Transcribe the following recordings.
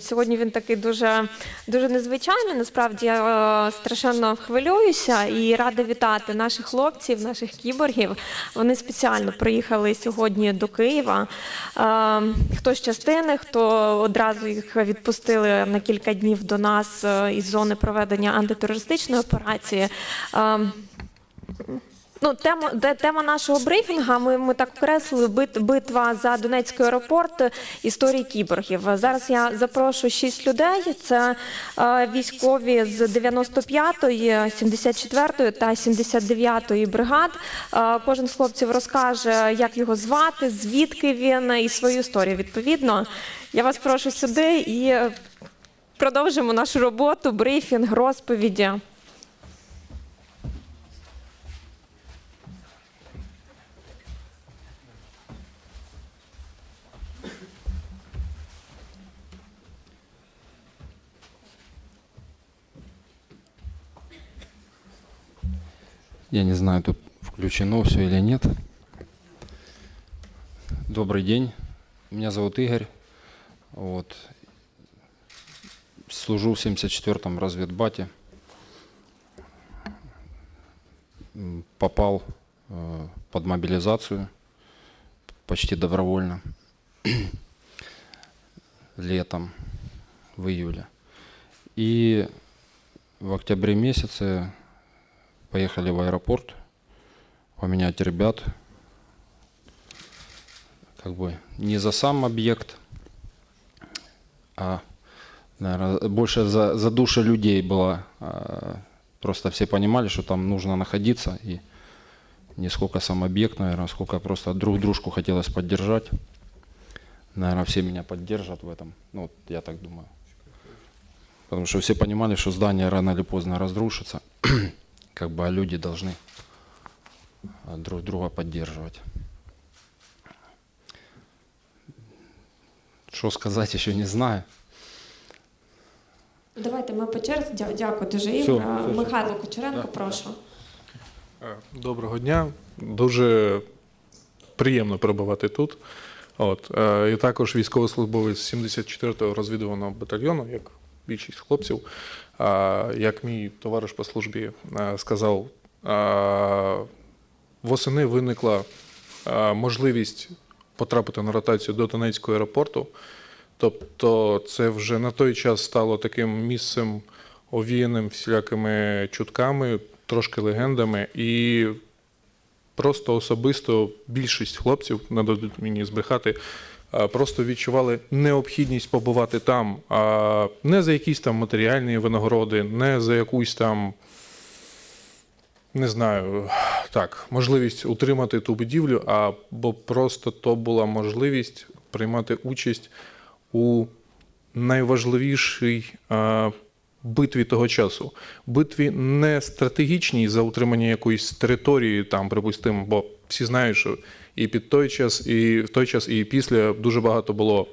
Сьогодні він такий дуже, дуже незвичайний. Насправді я е, страшенно хвилююся і рада вітати наших хлопців, наших кіборгів. Вони спеціально приїхали сьогодні до Києва. Е, Хто з частини, хто одразу їх відпустили на кілька днів до нас е, із зони проведення антитерористичної операції. Е, Ну, тема, де, тема нашого брифінга. Ми, ми так окреслили бит, битва за Донецький аеропорт історії кіборгів. Зараз я запрошую шість людей. Це е, військові з 95-ї, 74-ї та 79-ї бригад. Е, кожен з хлопців розкаже, як його звати, звідки він і свою історію. Відповідно, я вас прошу сюди і е, продовжимо нашу роботу, брифінг, розповіді. Я не знаю, тут включено все или нет. Добрый день. Меня зовут Игорь. Вот. Служу в 74-м разведбате. Попал э, под мобилизацию почти добровольно. Летом, в июле. И в октябре месяце поехали в аэропорт поменять ребят. Как бы не за сам объект, а наверное, больше за, за души людей было. А, Просто все понимали, что там нужно находиться. И не сколько сам объект, наверное, сколько просто друг дружку хотелось поддержать. Наверное, все меня поддержат в этом. Ну, вот я так думаю. Потому что все понимали, что здание рано или поздно разрушится как бы а люди должны друг друга поддерживать. Что сказать, еще не знаю. Давайте ми по черзі. Дя- Дякую дуже, Все, Ігор. все, все. Михайло Кучеренко, Да. прошу. Е, Доброго дня. Дуже приємно перебувати тут. От, е, і також військовослужбовець 74-го розвідувального батальйону, як більшість хлопців. Як мій товариш по службі сказав, восени виникла можливість потрапити на ротацію до Донецького аеропорту. Тобто, це вже на той час стало таким місцем овіяним всілякими чутками, трошки легендами, і просто особисто більшість хлопців, не дадуть мені збрехати, просто відчували необхідність побувати там, а не за якісь там матеріальні винагороди, не за якусь там. Не знаю, так, можливість утримати ту будівлю, а бо просто то була можливість приймати участь у найважливішій е, битві того часу. Битві не стратегічній за утримання якоїсь території, там, припустимо, бо всі знають, що і під той час, і в той час, і після дуже багато було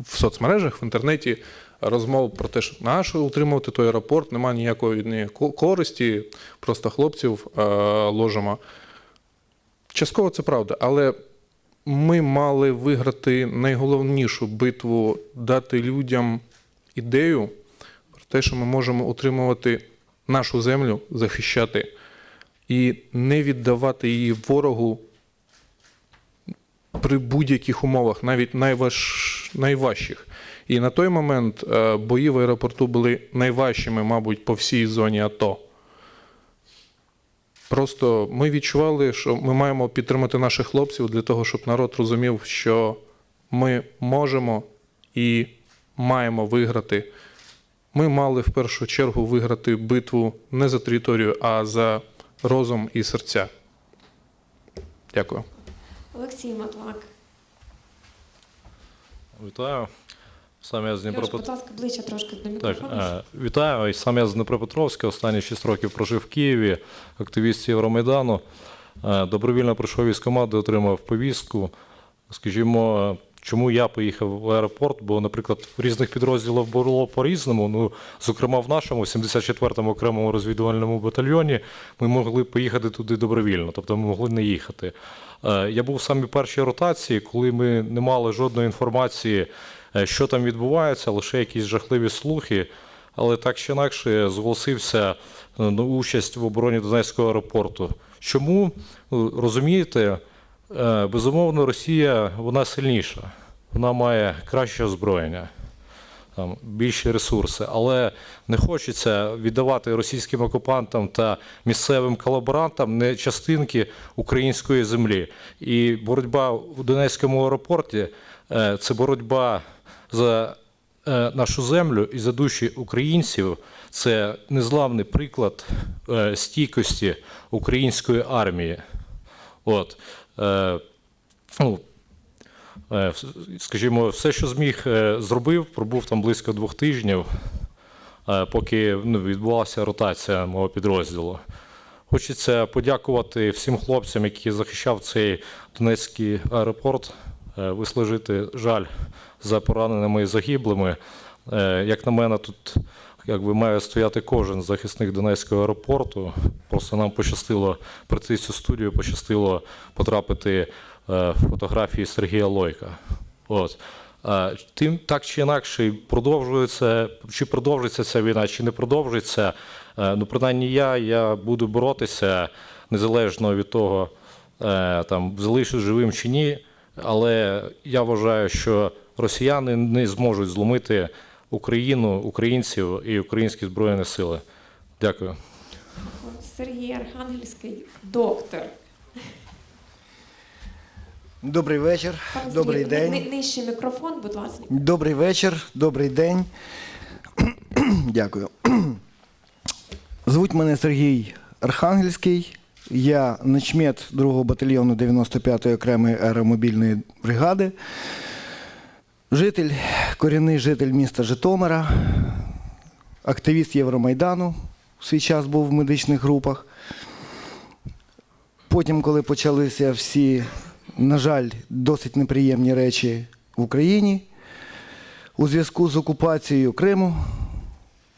в соцмережах, в інтернеті розмов про те, що нащо утримувати той аеропорт, немає ніякої користі, просто хлопців е, ложимо. Частково це правда, але ми мали виграти найголовнішу битву, дати людям ідею те, що ми можемо утримувати нашу землю, захищати і не віддавати її ворогу при будь-яких умовах, навіть найваж... найважчих. І на той момент е, бої в аеропорту були найважчими, мабуть, по всій зоні АТО. Просто ми відчували, що ми маємо підтримати наших хлопців для того, щоб народ розумів, що ми можемо і маємо виграти. Ми мали в першу чергу виграти битву не за територію, а за розум і серця. Дякую. Олексій Матлак. Вітаю. Сам я з Льош, будь Дніпропетровська. ласка, ближче трошки до Так, мікрофону. е, вітаю. І Сам я з Дніпропетровська. Останні 6 років прожив в Києві, активіст Євромайдану. Е, Добровільно прийшов із команди, отримав повістку. Скажімо, чому я поїхав в аеропорт? Бо, наприклад, в різних підрозділах було по-різному. Ну, зокрема, в нашому 74-му окремому розвідувальному батальйоні ми могли поїхати туди добровільно, тобто ми могли не їхати. Е, Я був в самій першій ротації, коли ми не мали жодної інформації е, що там відбувається, лише якісь жахливі слухи. Але так чи інакше зголосився е, на участь в обороні Донецького аеропорту. Чому розумієте, безумовно, Росія вона сильніша, вона має краще озброєння там, більші ресурси, але не хочеться віддавати російським окупантам та місцевим колаборантам не частинки української землі. І боротьба в Донецькому аеропорті е, це боротьба за е, нашу землю і за душі українців. Це незламний приклад е, стійкості української армії. От. Е, ну, Е, скажімо, все, що зміг, е, зробив, пробув там близько двох тижнів, поки ну, відбулася ротація мого підрозділу. Хочеться подякувати всім хлопцям, які захищав цей Донецький аеропорт, висловити жаль за пораненими і загиблими. Як на мене, тут якби має стояти кожен захисник Донецького аеропорту. Просто нам пощастило прийти в цю студію, пощастило потрапити е, в фотографії Сергія Лойка. От. Е, Тим так чи інакше продовжується, чи продовжиться ця війна, чи не продовжиться. Е, Ну, принаймні я, я буду боротися незалежно від того, там залишусь живим чи ні. Але я вважаю, що росіяни не зможуть зломити Україну, українців і українські збройні сили. Дякую. Сергій Архангельський, доктор. Добрий вечір, Пан добрий Сергій, день. ни- Нижче мікрофон, будь ласка. Добрий вечір, добрий день. Дякую. Звуть мене Сергій Архангельський. Я начмет 2-го батальйону 95-ї окремої аеромобільної бригади. Житель, корінний житель міста Житомира, активіст Євромайдану свій час був в медичних групах. Потім, коли почалися всі, на жаль, досить неприємні речі в Україні, у зв'язку з окупацією Криму,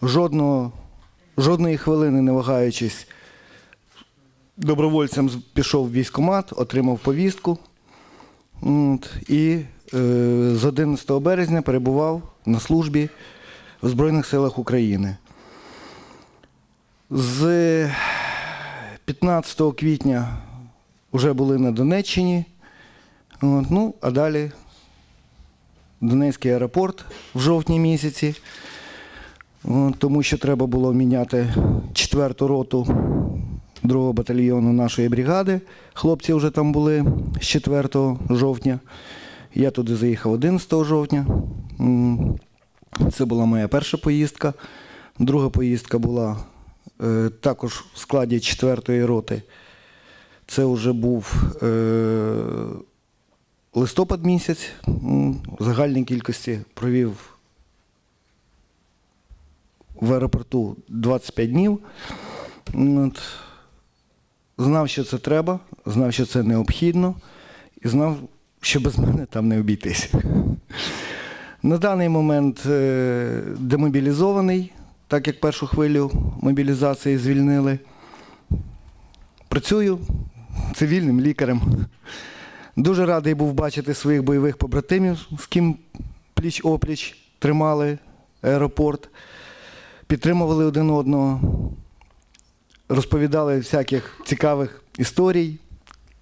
жодного, жодної хвилини не вагаючись, добровольцем пішов в військкомат, отримав повістку. І е, з 11 березня перебував на службі в Збройних силах України. З 15 квітня вже були на Донеччині. От, ну, а далі Донецький аеропорт в жовтні місяці, От, тому що треба було міняти четверту роту другого батальйону нашої бригади. Хлопці вже там були з 4 жовтня. Я туди заїхав 11 жовтня. Це була моя перша поїздка. Друга поїздка була також в складі 4-ї роти. Це вже був е, листопад місяць. В загальній кількості провів в аеропорту 25 днів. Знав, що це треба, знав, що це необхідно, і знав, що без мене там не обійтись. На даний момент е, демобілізований, так як першу хвилю мобілізації звільнили. Працюю цивільним лікарем. Дуже радий був бачити своїх бойових побратимів, з ким пліч-опліч тримали аеропорт, підтримували один одного, розповідали всяких цікавих історій,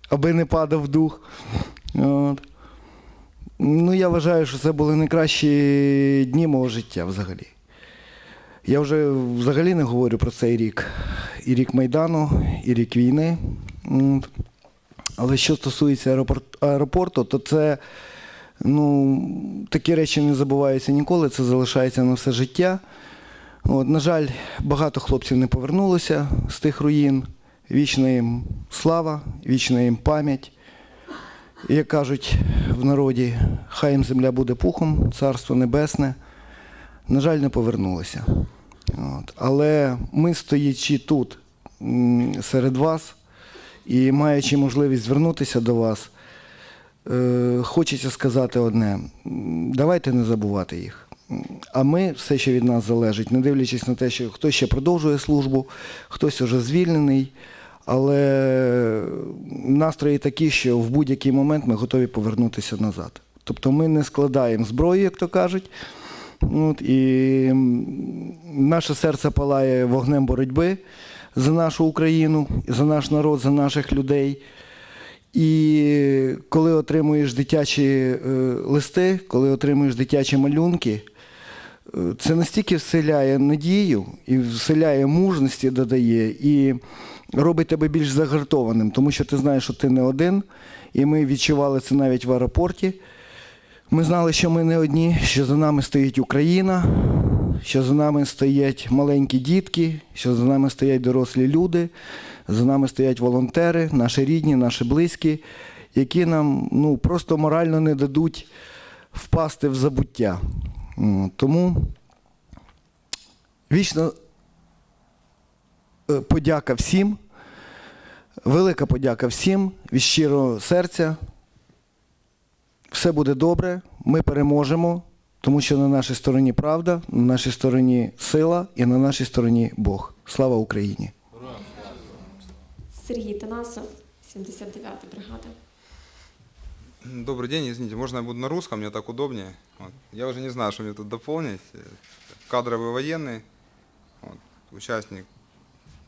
аби не падав дух. От. Ну, я вважаю, що це були найкращі дні мого життя взагалі. Я вже взагалі не говорю про цей рік. І рік Майдану, і рік війни. Але що стосується аеропорт, аеропорту, то це ну, такі речі не забуваються ніколи, це залишається на все життя. От, на жаль, багато хлопців не повернулося з тих руїн. Вічна їм слава, вічна їм пам'ять. Як кажуть в народі, хай їм земля буде пухом, царство небесне. На жаль, не повернулися. От. Але ми, стоячи тут серед вас і маючи можливість звернутися до вас, е, хочеться сказати одне: давайте не забувати їх. А ми все, що від нас залежить, не дивлячись на те, що хтось ще продовжує службу, хтось уже звільнений. Але настрої такі, що в будь-який момент ми готові повернутися назад. Тобто ми не складаємо зброю, як то кажуть. От, і наше серце палає вогнем боротьби за нашу Україну, за наш народ, за наших людей. І коли отримуєш дитячі е, листи, коли отримуєш дитячі малюнки, е, це настільки вселяє надію і вселяє мужності, додає, і робить тебе більш загартованим, тому що ти знаєш, що ти не один. І ми відчували це навіть в аеропорті. Ми знали, що ми не одні, що за нами стоїть Україна, що за нами стоять маленькі дітки, що за нами стоять дорослі люди, за нами стоять волонтери, наші рідні, наші близькі, які нам ну, просто морально не дадуть впасти в забуття. Тому вічно е, подяка всім, велика подяка всім від щирого серця Все буде добре, ми переможемо, тому що на нашій стороні правда, на нашій стороні сила і на нашій стороні Бог. Слава Україні! Сергій Танасов, 79-та бригада. Добрый день, извините, можно я буду на русском, мне так удобнее. Вот. Я уже не знаю, что мне тут дополнить. Э, Кадровый военный, вот, участник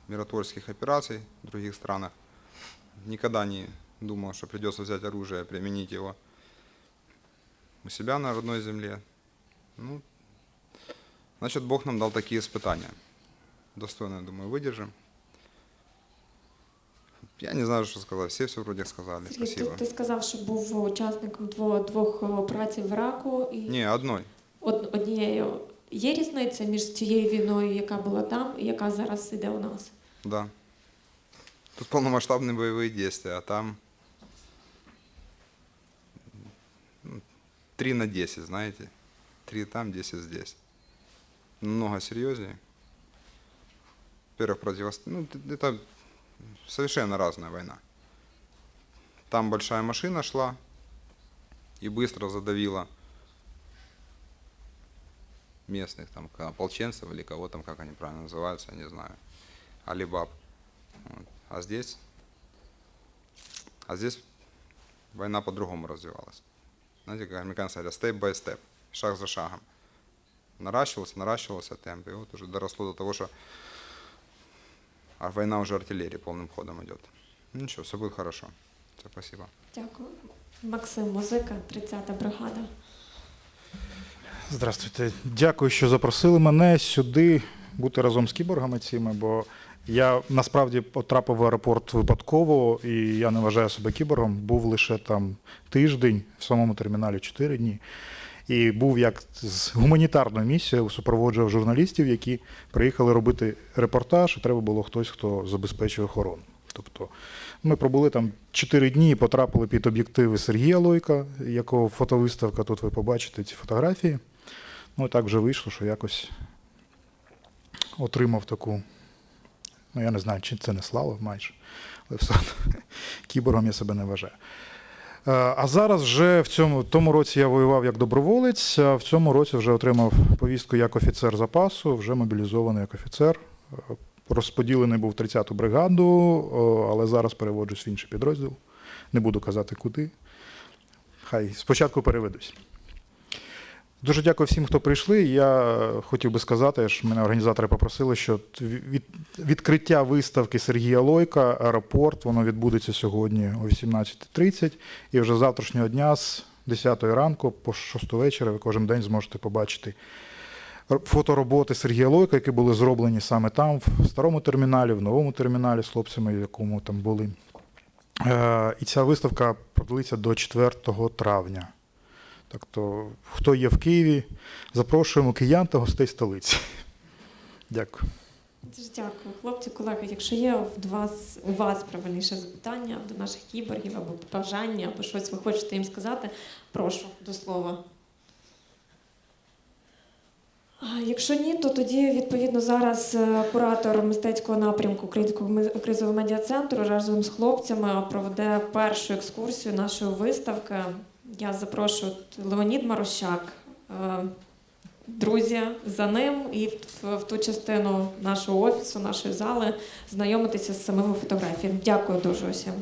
миротворческих операций в других странах. Никогда не думал, что придется взять оружие и применить его у себя на родной земле. Ну, значит, Бог нам дал такие испытания. Достойно, я думаю, выдержим. Я не знаю, что сказать. Все все вроде сказали. Сергій, Спасибо. ти, ти сказав, що був учасником дво- двох операцій в Іраку і Не, одной. од- однією. Є різниця між цією війною, яка була там, і яка зараз іде у нас? Да. Тут полномасштабные боевые действия, а там 3 на 10, знаете. 3 там, 10 здесь. Намного серьезнее. Во-первых, противос... ну, это совершенно разная война. Там большая машина шла и быстро задавила местных, там, ополченцев или кого там, как они правильно называются, я не знаю. Алибаб. Вот. А здесь, а здесь война по-другому развивалась. Знаете, как американцы говорят, степ by степ, шаг за шагом. Наращивался, наращивался темп, и вот уже доросло до того, что а война уже артиллерии полным ходом идет. Ну ничего, все будет хорошо. Все, спасибо. Дякую. Максим Музика, 30-та бригада. Здравствуйте. Дякую, що запросили мене сюди бути разом з кіборгами цими, бо я насправді потрапив в аеропорт випадково, і я не вважаю себе кіборгом. Був лише там тиждень, в самому терміналі 4 дні. І був як з гуманітарною місією, супроводжував журналістів, які приїхали робити репортаж, і треба було хтось, хто забезпечує охорону. Тобто ми пробули там 4 дні і потрапили під об'єктиви Сергія Лойка, якого фотовиставка, тут ви побачите ці фотографії. Ну і так вже вийшло, що якось отримав таку, ну я не знаю, чи це не слава майже, але все кіборгом я себе не вважаю. Е, А зараз вже в цьому тому році я воював як доброволець, а в цьому році вже отримав повістку як офіцер запасу, вже мобілізований як офіцер. Е, Розподілений був 30-ту бригаду, але зараз переводжусь в інший підрозділ. Не буду казати куди. Хай спочатку переведусь. Дуже дякую всім, хто прийшли. Я хотів би сказати, що мене організатори попросили, що від, відкриття виставки Сергія Лойка, аеропорт, воно відбудеться сьогодні о 18.30. І вже з завтрашнього дня з 10 ранку по 6 вечора ви кожен день зможете побачити фотороботи Сергія Лойка, які були зроблені саме там, в старому терміналі, в новому терміналі з хлопцями, в якому там були. Е, І ця виставка продлиться до 4 травня. Так то, хто є в Києві, запрошуємо киян та гостей столиці. Дякую. Дуже дякую, хлопці, колеги. Якщо є в вас у вас правильніше запитання до наших кіборгів або бажання, або щось ви хочете їм сказати, прошу до слова. Якщо ні, то тоді відповідно зараз е, куратор мистецького напрямку Українського кризового медіа-центру разом з хлопцями проведе першу екскурсію нашої виставки. Я запрошую Леонід Марощак. е, Друзі, за ним і в, ту частину нашого офісу, нашої зали знайомитися з самими фотографіями. Дякую дуже усім.